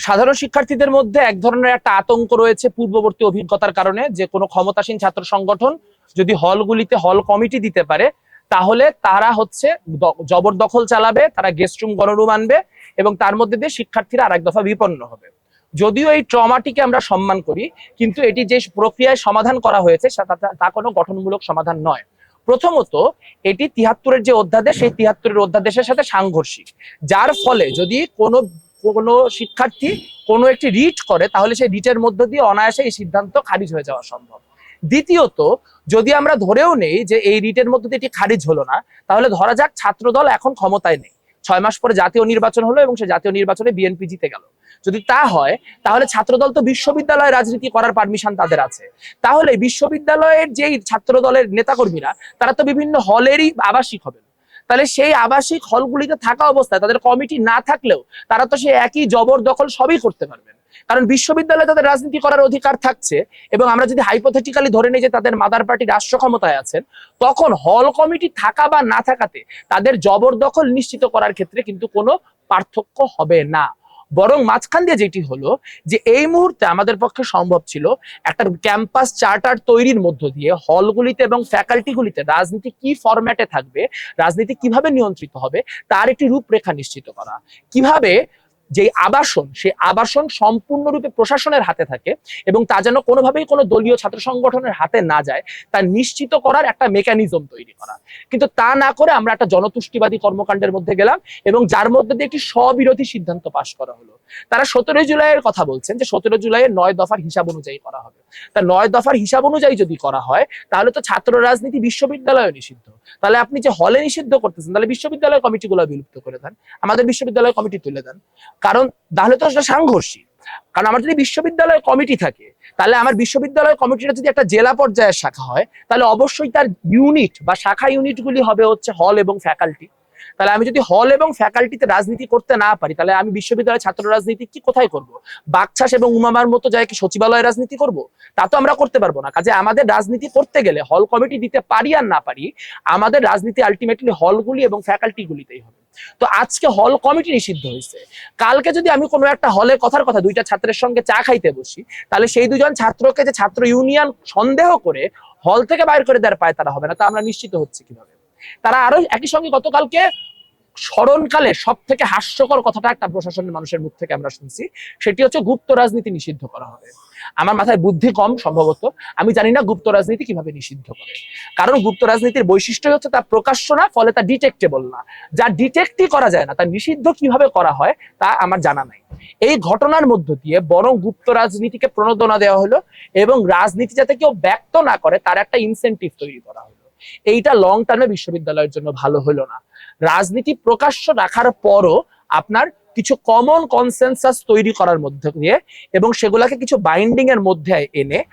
সাধারণ শিক্ষার্থীদের মধ্যে এক ধরনের একটা আতঙ্ক রয়েছে পূর্ববর্তী অভিজ্ঞতার কারণে, যে কোনো ক্ষমতাসীন ছাত্র সংগঠন যদি হলগুলিতে হল কমিটি দিতে পারে, তাহলে তারা হচ্ছে জবরদখল চালাবে, তারা গেস্ট রুম গণরুম আনবে এবং তার মধ্যে দিয়ে শিক্ষার্থীরা আরেক দফা বিপন্ন হবে। যদিও এই ট্রমাটিকে আমরা সম্মান করি, কিন্তু এটি যে প্রক্রিয়ায় সমাধান করা হয়েছে তা- কোনো গঠনমূলক সমাধান নয়। প্রথমত, এটি তিহাত্তরের যে অধ্যাদেশ, সেই তিহাত্তরের অধ্যাদেশের সাথে সাংঘর্ষিক, যার ফলে যদি কোনো কোনো শিক্ষার্থী কোনো একটি রিট করে, তাহলে সেই রিটের মধ্য দিয়ে অনায়াসে এই সিদ্ধান্ত খারিজ হয়ে যাওয়া সম্ভব। দ্বিতীয়ত, যদি আমরা ধরেও নেই যে এই রিটের মধ্যে দিয়ে এটি খারিজ হলো না, তাহলে ধরা যাক ছাত্রদল এখন ক্ষমতায় নেই। ছয় মাস পরে জাতীয় নির্বাচন হলো এবং সে জাতীয় নির্বাচনে বিএনপি জিতে গেল। যদি তা হয়, তাহলে ছাত্রদল তো বিশ্ববিদ্যালয়ে রাজনীতি করার পারমিশন তাদের আছে। তাহলে বিশ্ববিদ্যালয়ের যেই ছাত্রদলের নেতাকর্মীরা, তারা তো বিভিন্ন হলেরই আবাসিক হবেন। তাহলে সেই আবাসিক হলগুলিতে থাকা অবস্থায়, তাদের কমিটি না থাকলেও তারা তো সেই একই জবরদখল সবই করতে পারবেন। কারণ বিশ্ববিদ্যালয়ে তাদের রাজনীতি করার অধিকার থাকছে এবং আমরা যদি হাইপোথেটিক্যালি ধরে নিই যে তাদের মাদার পার্টি রাষ্ট্র ক্ষমতায় আছেন, তখন হল কমিটি থাকা বা না থাকাতে তাদের জবরদখল নিশ্চিত করার ক্ষেত্রে কিন্তু কোনো পার্থক্য হবে না। বরং মাঝখান দিয়ে যেটি হলো যে এই মুহূর্তে আমাদের পক্ষে সম্ভব ছিল একটা ক্যাম্পাস চার্টার তৈরির মধ্য দিয়ে হলগুলিতে এবং ফ্যাকাল্টিগুলিতে রাজনীতি কি ফরম্যাটে থাকবে, রাজনীতি কীভাবে নিয়ন্ত্রিত হবে, তার একটি রূপরেখা নিশ্চিত করা। কীভাবে যে আবাসন, সেই আবাসন সম্পূর্ণরূপে প্রশাসনের হাতে থাকে এবং তা যেন কোনোভাবেই কোনো দলীয় ছাত্র সংগঠনের হাতে না যায়, তা নিশ্চিত করার একটা মেকানিজম তৈরি করা। কিন্তু তা না করে আমরা একটা জনতুষ্টিবাদী কর্মকাণ্ডের মধ্যে গেলাম এবং যার মধ্যে দিয়ে একটি স্ববিরোধী সিদ্ধান্ত পাশ করা হলো। তারা সতেরোই জুলাইয়ের কথা বলছেন যে সতেরো জুলাইয়ের নয় দফার হিসাব অনুযায়ী করা হবে। তা নয় দফার হিসাব অনুযায়ী যদি করা হয়, তাহলে তো ছাত্র রাজনীতি বিশ্ববিদ্যালয়ে নিষিদ্ধ। তাহলে আপনি যে হলে নিষিদ্ধ করতেছেন, তাহলে বিশ্ববিদ্যালয় কমিটিগুলো বিলুপ্ত করে দেন। আমাদের বিশ্ববিদ্যালয় কমিটি তুলে দেন। কারণ তাহলে তো সেটা সাংঘর্ষিক। কারণ আমার যদি বিশ্ববিদ্যালয় কমিটি থাকে, তাহলে আমার বিশ্ববিদ্যালয় কমিটিটা যদি একটা জেলা পর্যায়ের শাখা হয়, তাহলে অবশ্যই তার ইউনিট বা শাখা ইউনিটগুলি হবে হচ্ছে হল এবং ফ্যাকাল্টি। তাহলে আমি যদি হল এবং ফ্যাকাল্টিতে রাজনীতি করতে না পারি, তাহলে আমি বিশ্ববিদ্যালয়ের ছাত্র রাজনীতি কি কোথায় করব? বাকছাস এবং উমামার মতো যায় কি সচিবালয় রাজনীতি করব? তা তো আমরা করতে পারব না। কাজে আমাদের রাজনীতি করতে গেলে হল কমিটি দিতে পারি আর না পারি, আমাদের রাজনীতি আলটিমেটলি হলগুলি এবং ফ্যাকাল্টিগুলিতেই হবে। তো আজকে হল কমিটি নিষিদ্ধ হয়েছে। কালকে যদি আমি কোনো একটা হলে কথার কথা, দুইটা ছাত্রের সঙ্গে চা খাইতে বসি, তাহলে সেই দুজন ছাত্রকে যে ছাত্র ইউনিয়ন সন্দেহ করে হল থেকে বাইর করে দেওয়ার পায় তারা হবে না। তা আমরা নিশ্চিত হচ্ছে কীভাবে? তারা আরও একই সঙ্গে গতকালকে স্মরণকালে সব থেকে হাস্যকর কথাটা একটা প্রশাসনের মানুষের মুখ থেকে আমরা শুনছি, সেটি হচ্ছে গুপ্ত রাজনীতি নিষিদ্ধ করা হবে। আমার মাথায় বুদ্ধি কম সম্ভবত, আমি জানি না গুপ্ত রাজনীতি কীভাবে নিষিদ্ধ করে। কারণ গুপ্ত রাজনীতির বৈশিষ্ট্য হচ্ছে তা প্রকাশ্য না, ফলে তা ডিটেক্টেবল না। যা ডিটেক্টই করা যায় না, তা নিষিদ্ধ কীভাবে করা হয়, তা আমার জানা নাই। এই ঘটনার মধ্য দিয়ে বরং গুপ্ত রাজনীতিকে প্রণোদনা দেওয়া হলো এবং রাজনীতি যাতে কেউ ব্যক্ত না করে, তার একটা ইনসেন্টিভ তৈরি করা হলো। এইটা লং টার্মে বিশ্ববিদ্যালয়ের জন্য ভালো হলো না। রাজনীতি প্রকাশ্য রাখার পরও আপনার কিছু কমন কনসেনসাস তৈরি করার মধ্যে দিয়ে এবং সেগুলাকে কিছু বাইন্ডিং এর মধ্যে এনে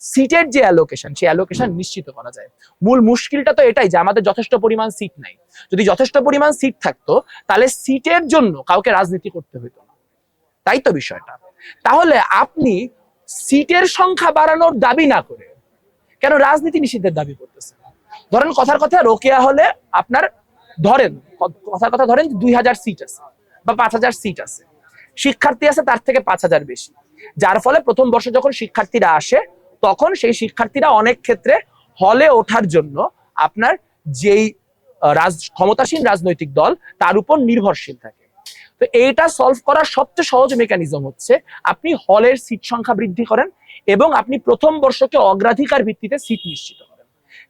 সিটের যে অ্যালোকেশন সেই অ্যালোকেশন নিশ্চিত করা যায়। মূল মুশকিলটা তো এটাই যে আমাদের যথেষ্ট পরিমাণ সিট নাই। যদি যথেষ্ট পরিমাণ সিট থাকতো, তাহলে সিটের জন্য কাউকে রাজনীতি করতে হতো না। তাই তো বিষয়টা। তাহলে আপনি সিটের সংখ্যা বাড়ানোর দাবি না করে কেন রাজনীতি নিষিদ্ধের দাবি করতেছেন? ধরেন কথার কথা, রোকেয়া হলে আপনার ধরেন, কথার কথা ধরেন দুই হাজার সিট আছে বা পাঁচ হাজার সিট আছে। শিক্ষার্থী আছে তার থেকে পাঁচ হাজার বেশি। যার ফলে প্রথম বর্ষে যখন শিক্ষার্থীরা আসে, তখন সেই শিক্ষার্থীরা অনেক ক্ষেত্রে হলে ওঠার জন্য আপনার যেই রাজ, ক্ষমতাসীন রাজনৈতিক দল, তার উপর নির্ভরশীল থাকে। তো এইটা সলভ করার সবচেয়ে সহজ মেকানিজম হচ্ছে, আপনি হলের সিট সংখ্যা বৃদ্ধি করেন এবং আপনি প্রথম বর্ষকে অগ্রাধিকার ভিত্তিতে সিট নিশ্চিত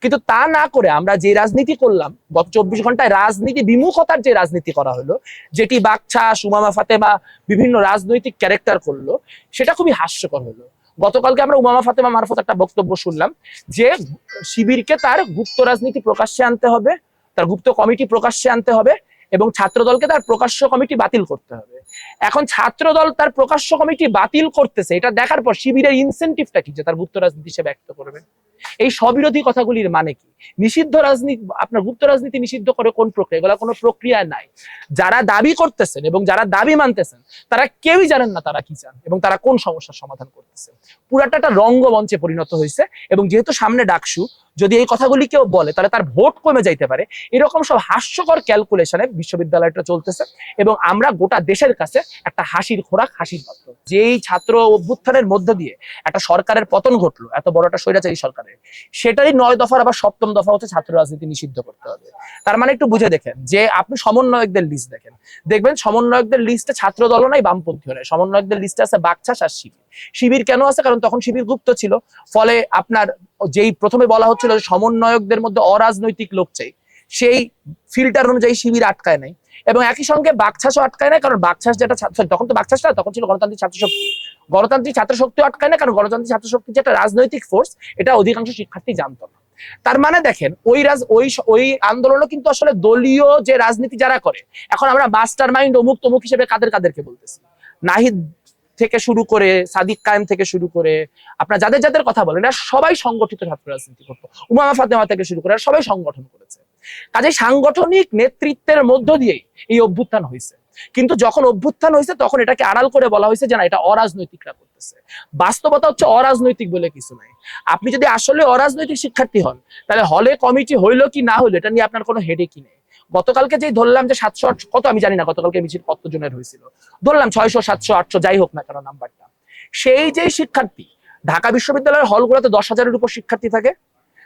কিন্তু তা না করে আমরা যে রাজনীতি করলাম, গত চব্বিশ ঘন্টায় রাজনীতি, বিমুখতার যে রাজনীতি করা হলো, যেটি বাকছা সুমামা ফাতেমা বিভিন্ন রাজনৈতিক ক্যারেক্টার করল, সেটা খুবই হাস্যকর হলো। গতকালকে আমরা উমামা ফাতেমা মারফত একটা বক্তব্য শুনলাম যে শিবিরকে তার গুপ্ত রাজনীতি প্রকাশ্যে আনতে হবে, তার গুপ্ত কমিটি প্রকাশ্যে আনতে হবে এবং ছাত্রদলকে তার প্রকাশ্য কমিটি বাতিল করতে হবে। এখন ছাত্রদল তার প্রকাশ্য কমিটি বাতিল করতেছে। এটা দেখার পর শিবিরের ইনসেন্টিভটা কি যে তার গুপ্ত রাজনীতি সে ব্যক্ত করবে? এই স্ববিরোধী কথাগুলির মানে কি? নিষিদ্ধ রাজনীতি, আপনার গুপ্ত রাজনীতি নিষিদ্ধ করে কোন প্রক্রিয়া? এগুলো কোনো প্রক্রিয়া নাই। যারা দাবি করতেছেন এবং যারা দাবি মানতেছেন, তারা কেউই জানেন না তারা কি চান এবং তারা কোন সমস্যার সমাধান করতেছে। পুরাটা একটা রঙ্গমঞ্চে পরিণত হয়েছে এবং যেহেতু সামনে ডাকসু, যদি এই কথাগুলি কেউ বলে, তাহলে তার ভোট কমে যাইতে পারে। এরকম সব হাস্যকর ক্যালকুলেশনে বিশ্ববিদ্যালয়টা চলতেছে এবং আমরা গোটা দেশের কাছে কাছে একটা হাসির খোরাক, হাসির পাত্র যেই ছাত্র অভ্যুত্থানের মধ্য দিয়ে একটা সরকারের পতন ঘটলো, এত বড় একটা স্বৈরাচারী সরকারের, সেটারই নয় দফার আবার সপ্তম দফা হচ্ছে ছাত্র রাজনীতি নিষিদ্ধ করতে হবে। তার মানে একটু বুঝে দেখেন যে আপনি সমন্বয়কদের লিস্ট দেখেন। দেখবেন সমন্বয়কদের লিস্টে ছাত্র দল নাই বামপন্থী নাই। সমন্বয়কদের লিস্টে আছে বাকছাস আর শিবির। শিবির কেন আছে? কারণ তখন শিবির গুপ্ত ছিল। ফলে আপনার যেই প্রথমে বলা হচ্ছিল সমন্বয়কদের মধ্যে অরাজনৈতিক লোক চাই, সেই ফিল্টার অনুযায়ী শিবির আটকায় নাই। এবং একই সঙ্গে বাকছাসও আটকায় না, কারণ বাকছাস যেটা ছাত্র তখন তো বাকছাস না, তখন ছিল গণতান্ত্রিক ছাত্র শক্তি গণতান্ত্রিক ছাত্র শক্তিও আটকায় না, কারণ গণতান্ত্রিক ছাত্র শক্তি যেটা রাজনৈতিক ফোর্স এটা অধিকাংশ শিক্ষার্থী জানতো না। তার মানে দেখেন, ওই রাজ ওই ওই আন্দোলনও কিন্তু আসলে দলীয় যে রাজনীতি যারা করে, এখন আমরা মাস্টার মাইন্ড অমুক তমুক হিসেবে কাদের কাদেরকে বলতেছি? নাহিদ থেকে শুরু করে, সাদিক কায়েম থেকে শুরু করে, আপনার যাদের যাদের কথা বলেন, এরা সবাই সংগঠিত ছাত্র রাজনীতি করতো। উমামা ফাতেমা থেকে শুরু করে সবাই সংগঠন করেছে। কাজে সাংগঠনিক নেতৃত্বের মধ্য দিয়েই এই অভ্যুত্থান হয়েছে। কিন্তু যখন অভ্যুত্থান হয়েছে, তখন এটাকে আড়াল করে বলা হয়েছে যে, না, এটা অরাজনৈতিকরা করতেছে। বাস্তবতা হচ্ছে অরাজনৈতিক বলে কিছু নাই। আপনি যদি আসলে অরাজনৈতিক শিক্ষার্থী হন, তাহলে হলে কমিটি হইল কি না হইল, এটা নিয়ে আপনার কোনো হেডে কি নেই। গতকালকে যেই ধরলাম যে, সাতশো কত আমি জানি না, গতকালকে মিছিল কত জনের হয়েছিল। ধরলাম ছয়শো, সাতশো, আটশো, যাই হোক না কেন নাম্বারটা। সেই যে শিক্ষার্থী, ঢাকা বিশ্ববিদ্যালয়ের হলগুলোতে দশ হাজারের উপর শিক্ষার্থী থাকে।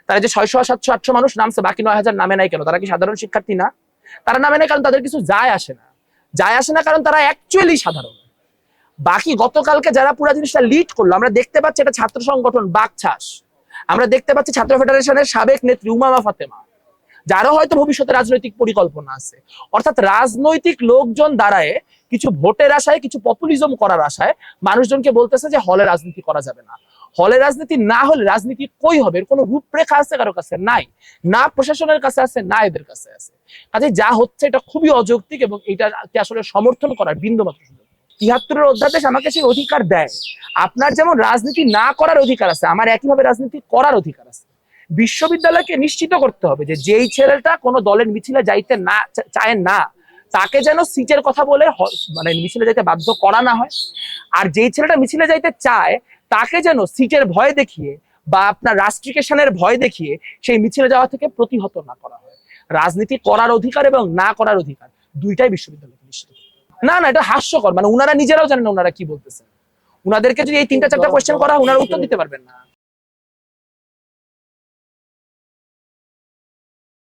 তারা যে ছয়শো, সাতশো, আটশো মানুষ নামছে, বাকি নয় হাজার নামে নাই কেন? তারা কি সাধারণ শিক্ষার্থী না? তারা নামে নাই কারণ তাদের কিছু যায় আসে না। যায় আসে না কারণ তারা অ্যাকচুয়ালি সাধারণ। বাকি গতকালকে যারা পুরো জিনিসটা লিড করল, আমরা দেখতে পাচ্ছি এটা ছাত্র সংগঠন বাকছাস। আমরা দেখতে পাচ্ছি ছাত্র ফেডারেশনের সাবেক নেত্রী উমামা ফাতেমা, যারও হয়তো ভবিষ্যতে রাজনৈতিক পরিকল্পনা আছে। অর্থাৎ রাজনৈতিক লোকজন দাঁড়ায়, কিছু ভোটের আশায়, কিছু পপুলিজম করার আশায় মানুষজনকে বলতেছে যে হলে রাজনীতি করা যাবে না। হলে রাজনীতি, না হলে রাজনীতি কই হবে? এর কোনো রূপরেখা আছে কারও কাছে? নাই। না প্রশাসনের কাছে আছে, না এদের কাছে আছে। কাজে যা হচ্ছে এটা খুবই অযৌক্তিক এবং এটাকে আসলে সমর্থন করার বিন্দু মাত্র সুযোগ তিয়াত্তরের অধ্যাদেশ আমাকে সেই অধিকার দেয়। আপনার যেমন রাজনীতি না করার অধিকার আছে, আমার একইভাবে রাজনীতি করার অধিকার আছে। বিশ্ববিদ্যালয়কে নিশ্চিত করতে হবে যে যেই ছেলেটা কোনো দলের মিছিলে যাইতে না চায় না, তাকে যেন সিটের কথা বলে মানে মিছিলে যাইতে বাধ্য করা না হয়। আর যেই ছেলেটা মিছিলে যাইতে চায় তাকে যেন সিটের ভয় দেখিয়ে বা আপনার রাষ্ট্রিকেশনের ভয় দেখিয়ে সেই মিছিলে যাওয়া থেকে প্রতিহত না করা হয়। রাজনীতি করার অধিকার এবং না করার অধিকার দুইটাই বিশ্ববিদ্যালয়কে নিশ্চিত না না এটা হাস্যকর। মানে উনারা নিজেরাও জানেন ওনারা কি বলতেছেন। উনাদেরকে যদি এই তিনটা চারটা কোয়েশ্চেন করা ওনারা উনারা উত্তর দিতে পারবেন না।